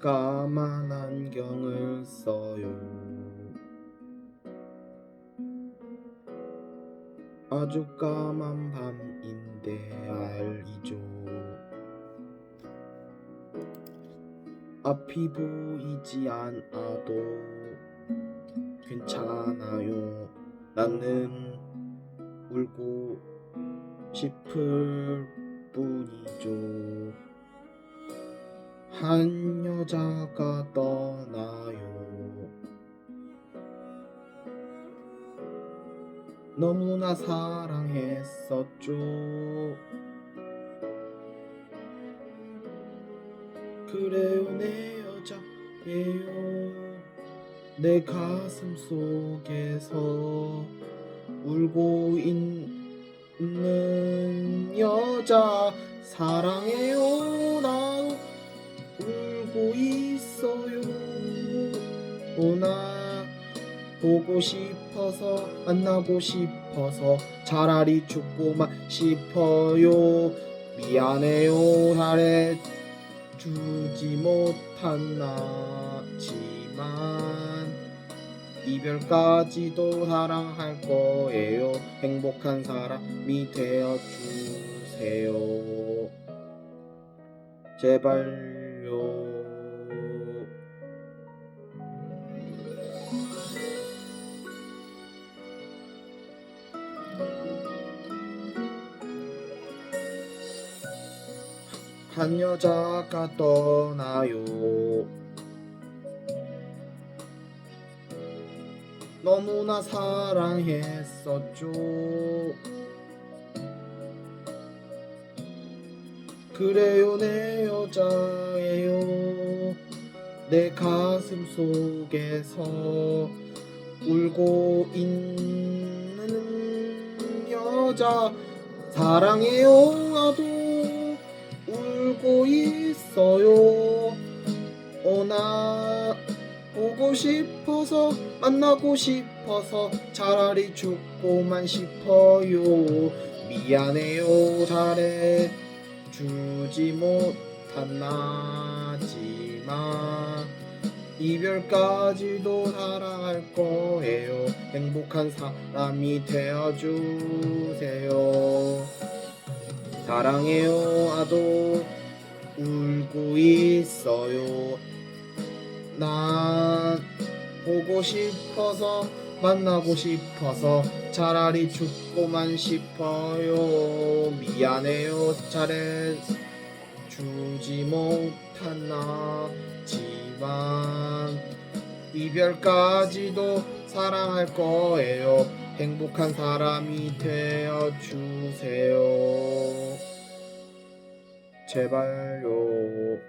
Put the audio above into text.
까만 안경을 써요. 아주 까만 밤인데 알리죠. 앞이 보이지 않아도 괜찮아요. 나는 울고 싶을 뿐이죠. 한 여자가 떠나요. 너무나 사랑했었죠. 그래요, 내 여자예요. 내 가슴 속에서 울고 있는 여자 사랑해요 나 있어요 오나 보고 싶어서 만나고 싶어서 차라리 죽고만 싶어요 미안해요 잘해 주지 못한 나지만 이별까지도 사랑할 거예요. 행복한 사람이 되어 주세요. 제발요. 한 여자가 떠나요. 너무나 사랑했었죠. 그래요, 내 여자예요. 내 가슴 속에서 울고 있는 여자 사랑해요, 나도 울고 있어요. 오나 보고 싶어서 만나고 싶어서 차라리 죽고만 싶어요. 미안해요 잘해 주지 못한 나지만 이별까지도 사랑할 거예요. 행복한 사람이 되어주세요. 사랑해요 아도 있어요. 난 보고 싶어서 만나고 싶어서 차라리 죽고만 싶어요. 미안해요 잘해 주지 못한 나지만 이별까지도 사랑할 거예요. 행복한 사람이 되어 주세요 제발요